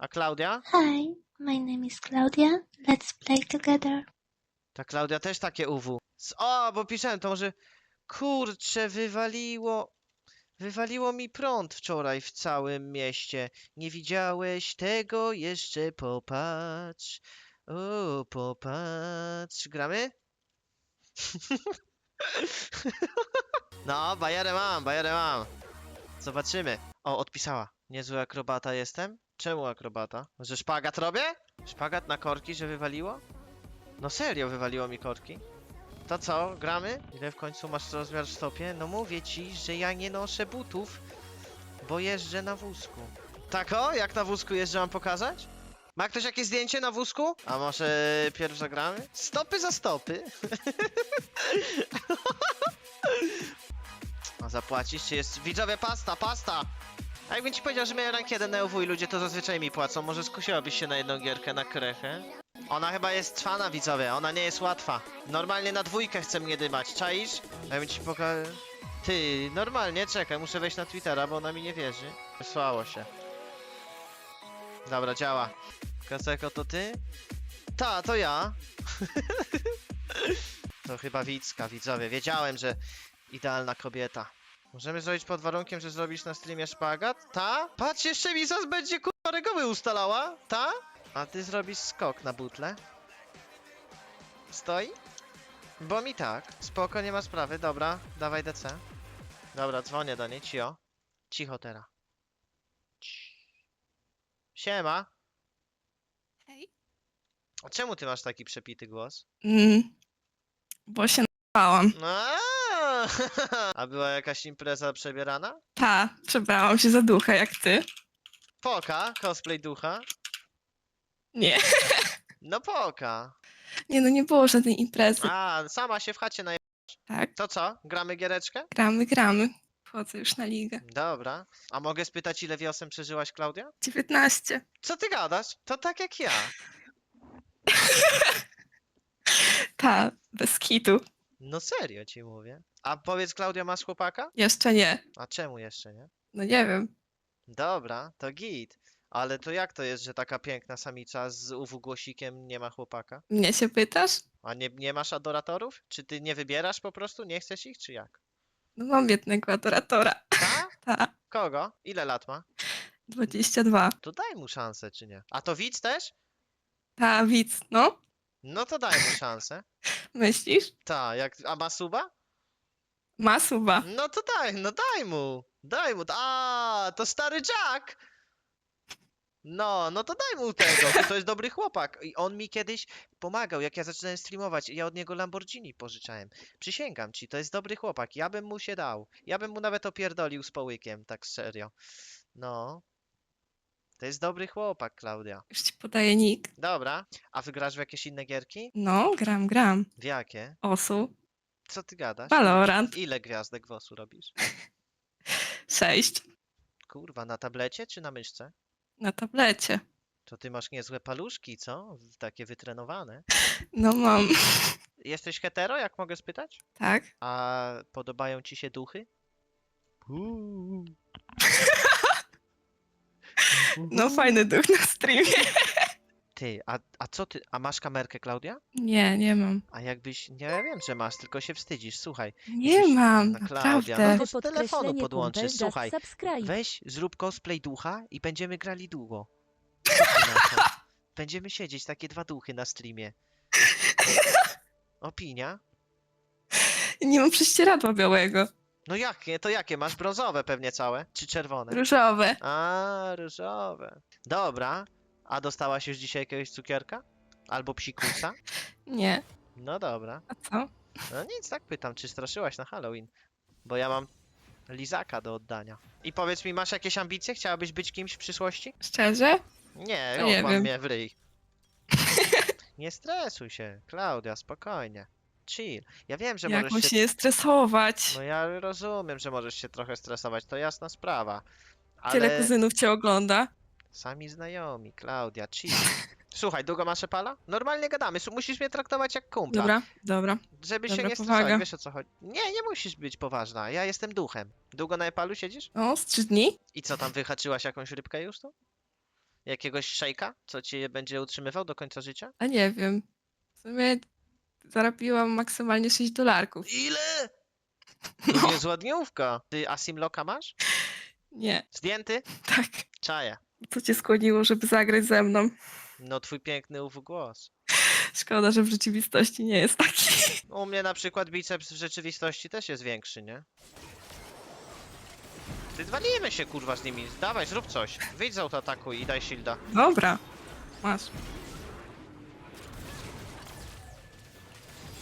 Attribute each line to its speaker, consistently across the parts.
Speaker 1: A Klaudia?
Speaker 2: Hi, my name is Claudia. Let's play together.
Speaker 1: Ta Klaudia też takie UW. S- O, bo pisałem to może... Kurcze, wywaliło... Wywaliło mi prąd wczoraj w całym mieście. Nie widziałeś tego? Jeszcze popatrz. O, popatrz. Gramy? No, bajerę mam, bajerę mam. Zobaczymy. O, odpisała. Niezły akrobata jestem? Czemu akrobata? Że szpagat robię? Szpagat na korki, że wywaliło? No serio wywaliło mi korki. To co, gramy? Ile w końcu masz rozmiar w stopie? No mówię ci, że ja nie noszę butów, bo jeżdżę na wózku. Tak o? Jak na wózku jeżdżę mam pokazać? Ma ktoś jakieś zdjęcie na wózku? A może pierw zagramy? Stopy za stopy. A zapłacisz czy jest... Widzowie, pasta, pasta! A jakbym ci powiedział, że miałem rank 1 na UW i ludzie to zazwyczaj mi płacą, może skusiłabyś się na jedną gierkę, na krechę? Ona chyba jest trwana, widzowie, ona nie jest łatwa. Normalnie na dwójkę chce mnie dymać, czaisz? Ja bym ci pokazał... Ty, normalnie, czekaj, muszę wejść na Twittera, bo ona mi nie wierzy. Wysłało się. Dobra, działa. Kaseko, to ty? Ta, to ja. to chyba Wicka, widzowie. Wiedziałem, że idealna kobieta. Możemy zrobić pod warunkiem, że zrobisz na streamie szpagat? Ta? Patrz, jeszcze mi zas będzie kurwa reguły ustalała? Ta? A ty zrobisz skok na butle? Stoi? Bo mi tak. Spoko, nie ma sprawy. Dobra, dawaj DC. Dobra, dzwonię do niej. Cio. Cicho teraz. Siema.
Speaker 3: Hej.
Speaker 1: A czemu ty masz taki przepity głos?
Speaker 3: Mm, bo się napałam.
Speaker 1: A, A była jakaś impreza przebierana?
Speaker 3: Ta, przebrałam się za ducha jak ty.
Speaker 1: Poka, cosplay ducha.
Speaker 3: Nie.
Speaker 1: No poka.
Speaker 3: Nie no, nie było żadnej imprezy.
Speaker 1: A, sama się w chacie naj...
Speaker 3: Tak,
Speaker 1: To co? Gramy giereczkę?
Speaker 3: gramy, gramy. Wchodzę już na ligę.
Speaker 1: Dobra. A mogę spytać, ile wiosen przeżyłaś, Klaudia?
Speaker 3: 19.
Speaker 1: Co ty gadasz? To tak jak ja.
Speaker 3: Ta, bez kitu.
Speaker 1: No serio ci mówię. A powiedz, Klaudia, masz chłopaka?
Speaker 3: Jeszcze nie.
Speaker 1: A czemu jeszcze nie?
Speaker 3: No nie wiem.
Speaker 1: Dobra, to git. Ale to jak to jest, że taka piękna samica z UW głosikiem nie ma chłopaka?
Speaker 3: Mnie się pytasz?
Speaker 1: A nie, nie masz adoratorów? Czy ty nie wybierasz po prostu? Nie chcesz ich, czy jak?
Speaker 3: No mam jednego adoratora.
Speaker 1: Ta?
Speaker 3: Ta,
Speaker 1: Kogo? Ile lat ma?
Speaker 3: 22.
Speaker 1: To daj mu szansę, czy nie? A to widz też?
Speaker 3: Ta, widz, no?
Speaker 1: No to daj mu szansę.
Speaker 3: Myślisz?
Speaker 1: Ta, jak... A ma suba?
Speaker 3: Ma suba.
Speaker 1: No to daj, no daj mu. Daj mu. A, to stary Jack. No, no to daj mu tego, bo to jest dobry chłopak. I on mi kiedyś pomagał, jak ja zaczynałem streamować. Ja od niego Lamborghini pożyczałem. Przysięgam ci, to jest dobry chłopak. Ja bym mu się dał. Ja bym mu nawet opierdolił z połykiem, tak serio. No. To jest dobry chłopak, Klaudia.
Speaker 3: Już ci podaję nick.
Speaker 1: Dobra. A wygrasz w jakieś inne gierki?
Speaker 3: No, gram, gram.
Speaker 1: W jakie?
Speaker 3: Osu.
Speaker 1: Co ty gadasz?
Speaker 3: Valorant.
Speaker 1: Ile gwiazdek wosu robisz?
Speaker 3: 6.
Speaker 1: Kurwa, na tablecie czy na myszce?
Speaker 3: Na tablecie.
Speaker 1: To ty masz niezłe paluszki, co? Takie wytrenowane.
Speaker 3: No mam.
Speaker 1: Jesteś hetero, jak mogę spytać?
Speaker 3: Tak?
Speaker 1: A podobają ci się duchy? Uuu.
Speaker 3: No fajny duch na streamie.
Speaker 1: Ty, a, a co ty? A masz kamerkę, Klaudia?
Speaker 3: Nie, nie mam.
Speaker 1: A jakbyś. Nie ja wiem, że masz, tylko się wstydzisz. Słuchaj,
Speaker 3: Nie mam,
Speaker 1: Klaudia,
Speaker 3: naprawdę.
Speaker 1: no to z telefonu
Speaker 4: podkreślenie
Speaker 1: podłączysz.
Speaker 4: kumpel, just
Speaker 1: Słuchaj,
Speaker 4: subscribe.
Speaker 1: weź, zrób cosplay ducha i będziemy grali długo. Co ty na to? Będziemy siedzieć takie dwa duchy na streamie. Opinia?
Speaker 3: Nie mam prześcieradła białego.
Speaker 1: No jakie? To jakie? Masz brązowe pewnie całe? Czy czerwone?
Speaker 3: Różowe.
Speaker 1: A, różowe. Dobra. A dostałaś już dzisiaj jakiegoś cukierka? Albo psikusa?
Speaker 3: Nie.
Speaker 1: No dobra.
Speaker 3: A co?
Speaker 1: No nic, tak pytam, czy straszyłaś na Halloween? Bo ja mam lizaka do oddania. I powiedz mi, masz jakieś ambicje? Chciałabyś być kimś w przyszłości?
Speaker 3: Szczerze?
Speaker 1: Nie, nie mam
Speaker 3: wiem.
Speaker 1: mnie w ryj. Nie stresuj się, Klaudia, spokojnie. Chill. Ja wiem, że
Speaker 3: Jak
Speaker 1: możesz się...
Speaker 3: się nie stresować?
Speaker 1: No ja rozumiem, że możesz się trochę stresować, to jasna sprawa.
Speaker 3: Tyle
Speaker 1: Ale
Speaker 3: kuzynów cię ogląda.
Speaker 1: Sami znajomi, Klaudia, chill. Słuchaj, długo masz pala? Normalnie gadamy, su- musisz mnie traktować jak kumpla.
Speaker 3: Dobra, dobra.
Speaker 1: Żeby się
Speaker 3: Dobra,
Speaker 1: nie stresować,
Speaker 3: powaga.
Speaker 1: wiesz o co chodzi. Nie, nie musisz być poważna, ja jestem duchem. Długo na Epalu siedzisz?
Speaker 3: O, z trzy dni?
Speaker 1: I co tam, wyhaczyłaś jakąś rybkę już tu? Jakiegoś szejka, co cię będzie utrzymywał do końca życia?
Speaker 3: A nie wiem. W sumie zarobiłam maksymalnie 6 dolarków.
Speaker 1: Ile?
Speaker 3: No.
Speaker 1: To niezła dniówka. Ty Asimloka masz?
Speaker 3: Nie,
Speaker 1: Zdjęty?
Speaker 3: tak.
Speaker 1: Czaję.
Speaker 3: Co cię skłoniło, żeby zagrać ze mną?
Speaker 1: No twój piękny ów głos.
Speaker 3: Szkoda, że w rzeczywistości nie jest taki.
Speaker 1: U mnie na przykład biceps w rzeczywistości też jest większy, nie? Ty się kurwa z nimi. Dawaj, zrób coś. Wyjdź z autoataku i daj shielda.
Speaker 3: Dobra. Masz.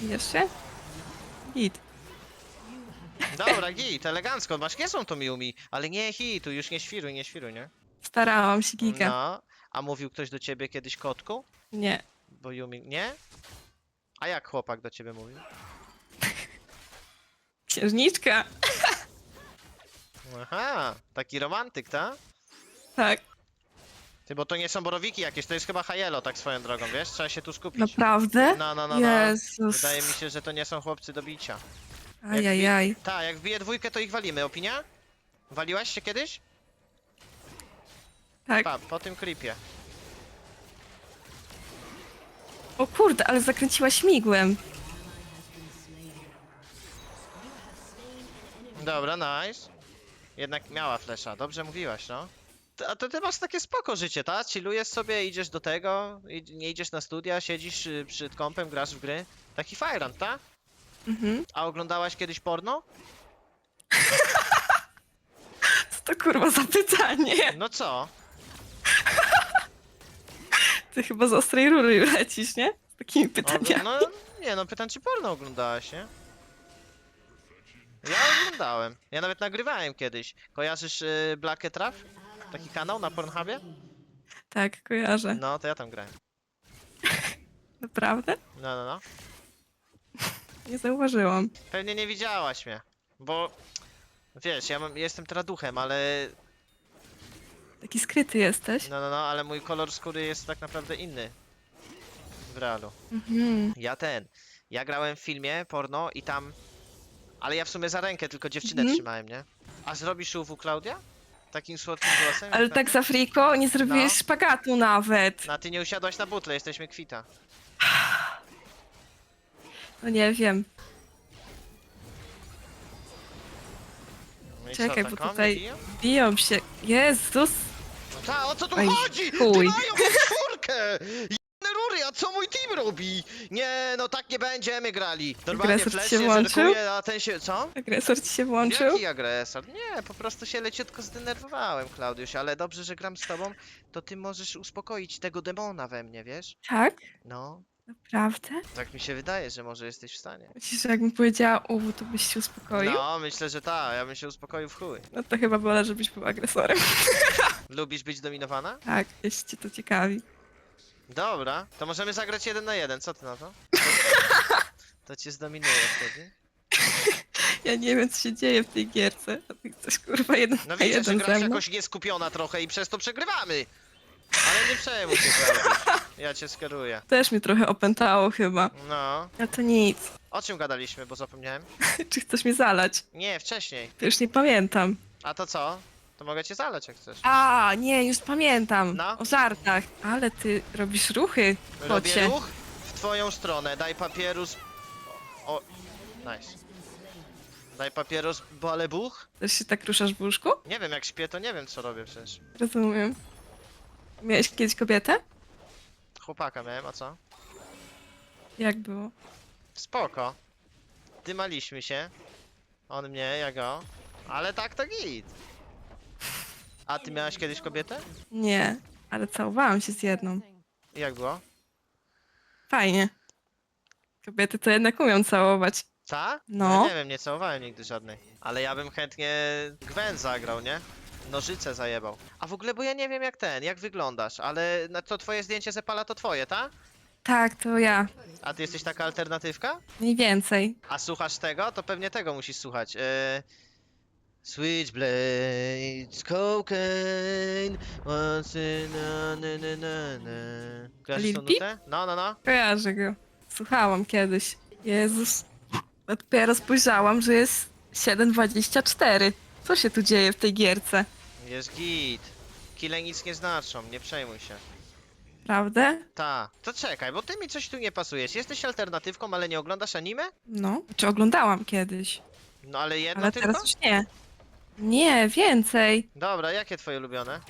Speaker 3: Jeszcze? Git.
Speaker 1: Dobra, git, elegancko. Masz nie są to Miumi, ale nie hitu, już nie świruj, nie świruj, nie?
Speaker 3: Starałam się, Giga.
Speaker 1: No. A mówił ktoś do ciebie kiedyś kotku?
Speaker 3: Nie.
Speaker 1: Bo Yumi... Nie? A jak chłopak do ciebie mówił?
Speaker 3: Księżniczka.
Speaker 1: Aha, taki romantyk, ta?
Speaker 3: Tak,
Speaker 1: Ty, bo to nie są borowiki jakieś, to jest chyba Hajelo, tak swoją drogą, wiesz? Trzeba się tu skupić.
Speaker 3: naprawdę?
Speaker 1: No, no, no, no.
Speaker 3: Jezus.
Speaker 1: Wydaje mi się, że to nie są chłopcy do bicia.
Speaker 3: Ajajaj.
Speaker 1: Tak, jak wbije dwójkę, to ich walimy. Opinia? Waliłaś się kiedyś?
Speaker 3: Tak.
Speaker 1: Pa, po tym creepie.
Speaker 3: O kurde, ale zakręciła śmigłem.
Speaker 1: Dobra, nice. Jednak miała flesza, dobrze mówiłaś, no. T- A to ty masz takie spoko życie, tak? Chillujesz sobie, idziesz do tego, i- nie idziesz na studia, siedzisz y, przed kompem, grasz w gry. Taki fajrant, tak?
Speaker 3: Mhm.
Speaker 1: A oglądałaś kiedyś porno?
Speaker 3: Co to kurwa za pytanie?
Speaker 1: No co?
Speaker 3: Ty chyba z ostrej rury lecisz, nie? Z takimi
Speaker 1: Ogl-
Speaker 3: pytaniami.
Speaker 1: no, nie no, pytam czy porno oglądałaś, nie? Ja oglądałem. Ja nawet nagrywałem kiedyś. Kojarzysz y, Black Traf? Taki kanał na Pornhubie?
Speaker 3: Tak, kojarzę.
Speaker 1: No, to ja tam grałem.
Speaker 3: Naprawdę?
Speaker 1: No, no, no.
Speaker 3: Nie zauważyłam.
Speaker 1: Pewnie nie widziałaś mnie, bo wiesz, ja mam, jestem teraz duchem, ale
Speaker 3: Taki skryty jesteś.
Speaker 1: no, no, no, ale mój kolor skóry jest tak naprawdę inny w realu.
Speaker 3: Mhm.
Speaker 1: Ja ten, ja grałem w filmie porno i tam, ale ja w sumie za rękę tylko dziewczynę
Speaker 3: Mhm.
Speaker 1: trzymałem, nie? A zrobisz UW Klaudia? Takim słodkim głosem?
Speaker 3: Ale
Speaker 1: jak
Speaker 3: tak za friko nie zrobiłeś
Speaker 1: No.
Speaker 3: szpagatu nawet.
Speaker 1: No, a ty nie usiadłaś na butle, jesteśmy kwita.
Speaker 3: No nie wiem.
Speaker 1: No i
Speaker 3: Czekaj, bo
Speaker 1: taką
Speaker 3: tutaj-
Speaker 1: biją?
Speaker 3: Biją się. Jezus.
Speaker 1: No ta, o co tu chodzi?
Speaker 3: chuj.
Speaker 1: Mają czwórkę! Jedne rury, a co mój team robi? Nie, no tak nie będziemy grali. Normalnie
Speaker 3: Agresor ci
Speaker 1: flash
Speaker 3: się
Speaker 1: się
Speaker 3: włączył?
Speaker 1: zerkuje, a ten się... co?
Speaker 3: Agresor ci się włączył?
Speaker 1: Jaki agresor? Nie, po prostu się leciutko zdenerwowałem, Klaudiusz, ale dobrze, że gram z tobą, to ty możesz uspokoić tego demona we mnie, wiesz?
Speaker 3: Tak?
Speaker 1: No,
Speaker 3: Naprawdę?
Speaker 1: tak mi się wydaje, że może jesteś w stanie.
Speaker 3: Myślisz, że jakbym powiedziała uwu, to byś się uspokoił? No.
Speaker 1: No, myślę, że tak, ja bym się uspokoił w chuj.
Speaker 3: to chyba wolę, żebyś był agresorem.
Speaker 1: Lubisz być dominowana?
Speaker 3: Tak, jeśli cię to ciekawi.
Speaker 1: Dobra, to możemy zagrać jeden na jeden, co ty na to? To cię zdominuję wtedy.
Speaker 3: Ja nie wiem, co się dzieje w tej gierce. A ty chcesz kurwa jeden
Speaker 1: No
Speaker 3: na
Speaker 1: widzę, że
Speaker 3: jeden
Speaker 1: grasz
Speaker 3: ze mną?
Speaker 1: jakoś nieskupiona trochę i przez to przegrywamy. Ale nie przejmuj się, Klaudiusz. Ja cię skieruję.
Speaker 3: Też mnie trochę opętało chyba.
Speaker 1: No.
Speaker 3: A to nic.
Speaker 1: O czym gadaliśmy, bo zapomniałem?
Speaker 3: Czy chcesz mnie zalać?
Speaker 1: Nie, wcześniej.
Speaker 3: To już nie pamiętam.
Speaker 1: A to co? To mogę cię zalać jak chcesz.
Speaker 3: A, nie, już pamiętam.
Speaker 1: No.
Speaker 3: O żartach. Ale ty robisz ruchy,
Speaker 1: Robię
Speaker 3: kocie.
Speaker 1: ruch w twoją stronę. Daj papierus. O. Nice. Daj papierus, ale buch?
Speaker 3: Też się tak ruszasz w łóżku?
Speaker 1: Nie wiem, jak śpię, to nie wiem, co robię przecież.
Speaker 3: Rozumiem. Miałeś kiedyś kobietę?
Speaker 1: Chłopaka miałem, a co?
Speaker 3: Jak było?
Speaker 1: Spoko. Dymaliśmy się. On mnie, ja go. Ale tak to git. A ty miałaś kiedyś kobietę?
Speaker 3: Nie, ale całowałam się z jedną.
Speaker 1: I Jak było?
Speaker 3: Fajnie. Kobiety to jednak umią całować.
Speaker 1: Ta?
Speaker 3: No.
Speaker 1: Nie wiem, nie całowałem nigdy żadnej. Ale ja bym chętnie Gwen zagrał, nie? Nożyce zajebał. A w ogóle, bo ja nie wiem jak ten, jak wyglądasz, ale na to twoje zdjęcie Zepala to twoje, ta? Tak,
Speaker 3: to ja.
Speaker 1: A ty jesteś taka alternatywka?
Speaker 3: Mniej więcej.
Speaker 1: A słuchasz tego? To pewnie tego musisz słuchać. E... Switchblades, cocaine, once in a na na na na. Kojarzysz tą
Speaker 3: Lil Peep?
Speaker 1: nutę? No, no, no.
Speaker 3: Kojarzę go. Słuchałam kiedyś. Jezus. Dopiero spojrzałam, że jest 7.24. Co się tu dzieje w tej gierce?
Speaker 1: Jest git. Kile nic nie znaczą, nie przejmuj się.
Speaker 3: Prawda?
Speaker 1: Ta, to czekaj, bo ty mi coś tu nie pasujesz. Jesteś alternatywką, ale nie oglądasz anime?
Speaker 3: No. Czy oglądałam kiedyś,
Speaker 1: No ale jedno
Speaker 3: ale
Speaker 1: tylko?
Speaker 3: teraz już nie. Nie, więcej.
Speaker 1: Dobra, jakie twoje ulubione?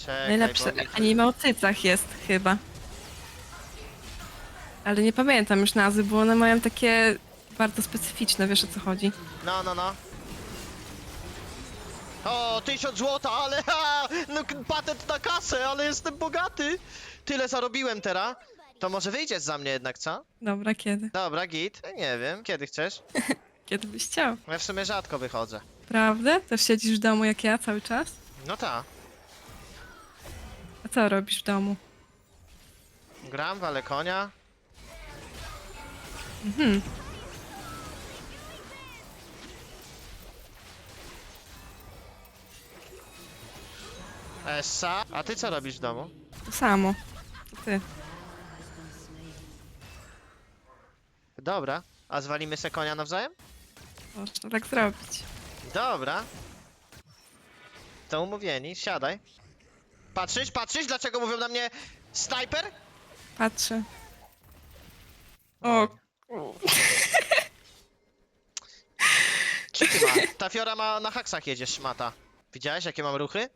Speaker 1: Czekaj,
Speaker 3: Najlepsze
Speaker 1: bo mi
Speaker 3: anime o cycach jest chyba. Ale nie pamiętam już nazwy, bo one mają takie bardzo specyficzne, wiesz o co chodzi.
Speaker 1: No, no, no. O, tysiąc złota, ale ha, no, k- patent na kasę, ale jestem bogaty. Tyle zarobiłem teraz. To może wyjdziesz za mnie jednak, co?
Speaker 3: Dobra, kiedy?
Speaker 1: Dobra, git. Nie wiem, kiedy chcesz?
Speaker 3: Kiedy byś chciał.
Speaker 1: Ja w sumie rzadko wychodzę.
Speaker 3: Prawda? Też siedzisz w domu jak ja cały czas?
Speaker 1: No ta.
Speaker 3: A co robisz w domu?
Speaker 1: Gram, walę konia.
Speaker 3: Mhm.
Speaker 1: Essa. A ty co robisz w domu?
Speaker 3: To samo. To ty.
Speaker 1: Dobra. A zwalimy se konia nawzajem?
Speaker 3: Można tak zrobić.
Speaker 1: Dobra. To umówieni, siadaj. Patrzysz, patrzysz? Dlaczego mówią na mnie snajper?
Speaker 3: Patrzę. O,
Speaker 1: Czy ty ma? Ta fiora ma na haksach jedzie, szmata. Widziałeś jakie mam ruchy?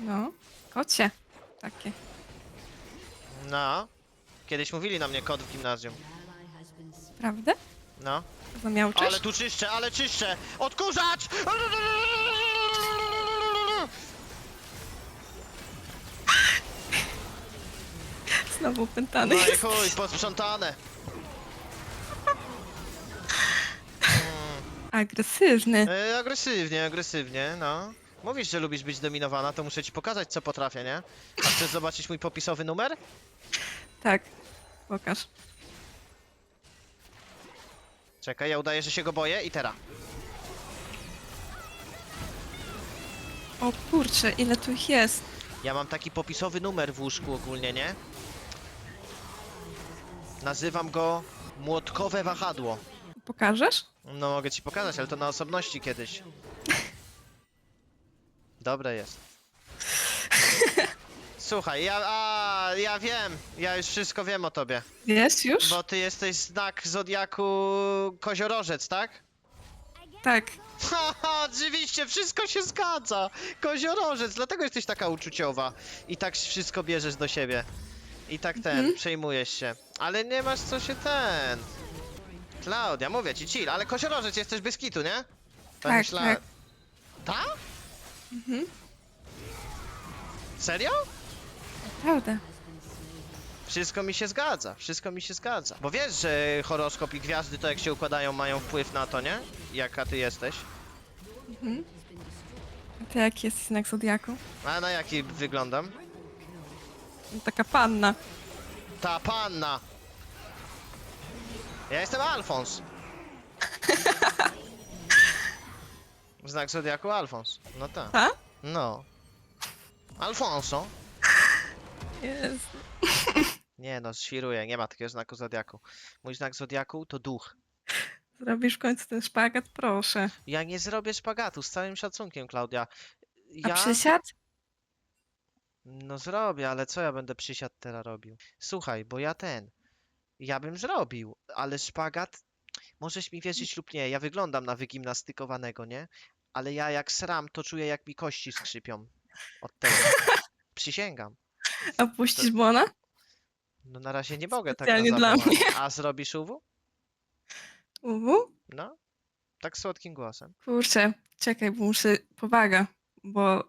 Speaker 3: no. Kocie. Takie.
Speaker 1: No. Kiedyś mówili na mnie kot w gimnazjum.
Speaker 3: Prawda?
Speaker 1: No.
Speaker 3: Miał
Speaker 1: Ale tu czyszczę, ale czyszczę! Odkurzacz!
Speaker 3: Znowu pętany
Speaker 1: No i
Speaker 3: jest.
Speaker 1: chuj, posprzątane.
Speaker 3: Agresywny.
Speaker 1: E, agresywnie, agresywnie, no. Mówisz, że lubisz być dominowana, to muszę ci pokazać, co potrafię, nie? A chcesz zobaczyć mój popisowy numer?
Speaker 3: Tak. Pokaż.
Speaker 1: Czekaj, ja udaję, że się go boję i teraz.
Speaker 3: O kurczę, ile tu ich jest.
Speaker 1: Ja mam taki popisowy numer w łóżku ogólnie, nie? Nazywam go Młotkowe Wahadło.
Speaker 3: Pokażesz?
Speaker 1: No mogę ci pokazać, ale to na osobności kiedyś. Dobre jest. Słuchaj, ja, a, ja wiem, ja już wszystko wiem o tobie.
Speaker 3: Jest już?
Speaker 1: Bo ty jesteś znak Zodiaku Koziorożec, tak?
Speaker 3: Tak.
Speaker 1: Haha, oczywiście, wszystko się zgadza! Koziorożec, dlatego jesteś taka uczuciowa. I tak wszystko bierzesz do siebie. I tak ten,
Speaker 3: Mhm.
Speaker 1: przejmujesz się. Ale nie masz co się ten... Klaudia, mówię ci, chill, ale koziorożec jesteś bez kitu, nie?
Speaker 3: Tak, tak.
Speaker 1: Ta?
Speaker 3: Mhm.
Speaker 1: Serio?
Speaker 3: Prawda.
Speaker 1: Wszystko mi się zgadza, wszystko mi się zgadza. Bo wiesz, że horoskop i gwiazdy to jak się układają mają wpływ na to, nie? Jaka ty jesteś.
Speaker 3: Mhm. Ty jaki jest znak Zodiaku?
Speaker 1: A na jaki wyglądam?
Speaker 3: Taka panna.
Speaker 1: Ta panna! Ja jestem Alfons. Znak Zodiaku Alfons. No tak.
Speaker 3: Ta?
Speaker 1: No. Alfonso.
Speaker 3: Jest.
Speaker 1: Nie no, świruję, nie ma takiego znaku Zodiaku. Mój znak Zodiaku to duch.
Speaker 3: Zrobisz w końcu ten szpagat? Proszę.
Speaker 1: Ja nie zrobię szpagatu, z całym szacunkiem, Klaudia.
Speaker 3: A
Speaker 1: Ja...
Speaker 3: przysiad?
Speaker 1: No zrobię, ale co ja będę przysiad teraz robił? Słuchaj, bo ja ten. Ja bym zrobił, ale szpagat. Możesz mi wierzyć lub nie, ja wyglądam na wygimnastykowanego, nie? Ale ja jak sram, to czuję jak mi kości skrzypią. Od tego. Przysięgam.
Speaker 3: A puścisz Bona?
Speaker 1: No na razie nie mogę tak
Speaker 3: Specjalnie
Speaker 1: na
Speaker 3: dla
Speaker 1: zawołanie. A zrobisz UW?
Speaker 3: Uwu?
Speaker 1: No. Tak słodkim głosem.
Speaker 3: Kurczę, czekaj, bo muszę... Powaga, bo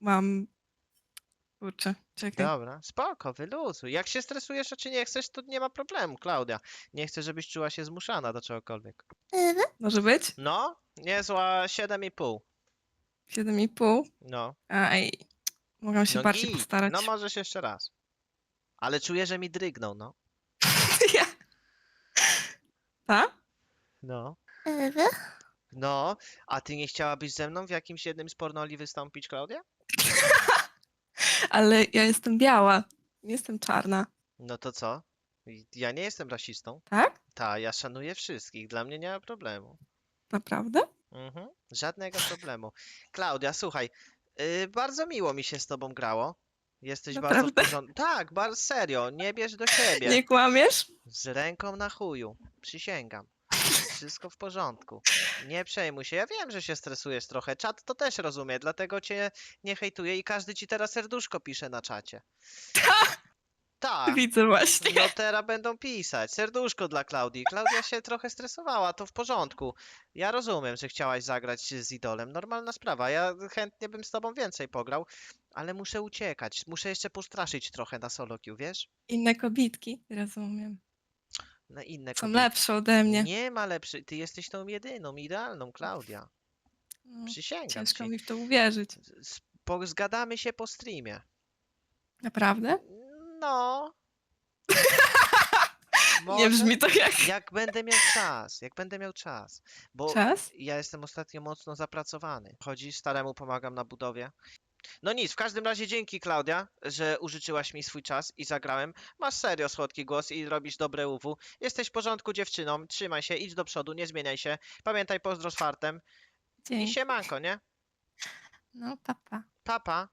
Speaker 3: mam... Kurczę, czekaj.
Speaker 1: Dobra, spoko, wyluzuj. Jak się stresujesz, a czy nie chcesz, to nie ma problemu, Klaudia. Nie chcę, żebyś czuła się zmuszana do czegokolwiek.
Speaker 3: Może być?
Speaker 1: No, niezła 7,5.
Speaker 3: 7,5.
Speaker 1: No.
Speaker 3: Aj, mogłam się
Speaker 1: no
Speaker 3: bardziej
Speaker 1: git.
Speaker 3: postarać.
Speaker 1: No możesz jeszcze raz. Ale czuję, że mi drygnął, no.
Speaker 3: Ja. Ta?
Speaker 1: No. No, a ty nie chciałabyś ze mną w jakimś jednym z pornoli wystąpić, Klaudia?
Speaker 3: Ale ja jestem biała. Nie jestem czarna.
Speaker 1: No to co? Ja nie jestem rasistą.
Speaker 3: Tak?
Speaker 1: Ta, ja szanuję wszystkich, dla mnie nie ma problemu.
Speaker 3: Naprawdę?
Speaker 1: Mhm. Żadnego problemu. Klaudia, słuchaj, Yy, bardzo miło mi się z tobą grało. Jesteś bardzo w
Speaker 3: Naprawdę?
Speaker 1: porządku. Tak, bardzo serio, nie bierz do siebie.
Speaker 3: Nie kłamiesz?
Speaker 1: Z ręką na chuju. Przysięgam. Wszystko w porządku. Nie przejmuj się. Ja wiem, że się stresujesz trochę. Czat to też rozumie, dlatego cię nie hejtuję i każdy ci teraz serduszko pisze na czacie. Tak.
Speaker 3: Widzę właśnie.
Speaker 1: No teraz będą pisać. Serduszko dla Klaudii. Klaudia się trochę stresowała, to w porządku. Ja rozumiem, że chciałaś zagrać z idolem. Normalna sprawa. Ja chętnie bym z tobą więcej pograł, ale muszę uciekać. Muszę jeszcze postraszyć trochę na solo queue, wiesz?
Speaker 3: Inne kobitki, rozumiem.
Speaker 1: Na inne
Speaker 3: Są
Speaker 1: kobiety.
Speaker 3: lepsze ode mnie.
Speaker 1: Nie ma lepszej. Ty jesteś tą jedyną, idealną, Klaudia.
Speaker 3: No,
Speaker 1: Przysięgam
Speaker 3: Ciężko
Speaker 1: ci.
Speaker 3: mi w to uwierzyć.
Speaker 1: S- Po, zgadamy się po streamie.
Speaker 3: Naprawdę?
Speaker 1: No.
Speaker 3: Nie
Speaker 1: Może?
Speaker 3: brzmi to jak
Speaker 1: Jak będę miał czas, jak będę miał czas. Bo
Speaker 3: czas.
Speaker 1: ja jestem ostatnio mocno zapracowany. Chodzi, staremu pomagam na budowie. No nic, w każdym razie dzięki Klaudia, że użyczyłaś mi swój czas i zagrałem. Masz serio słodki głos i robisz dobre UW. Jesteś w porządku dziewczyną, trzymaj się, idź do przodu, nie zmieniaj się. Pamiętaj pozdro z fartem i
Speaker 3: Dzięki.
Speaker 1: siemanko, nie?
Speaker 3: No, papa.
Speaker 1: Papa.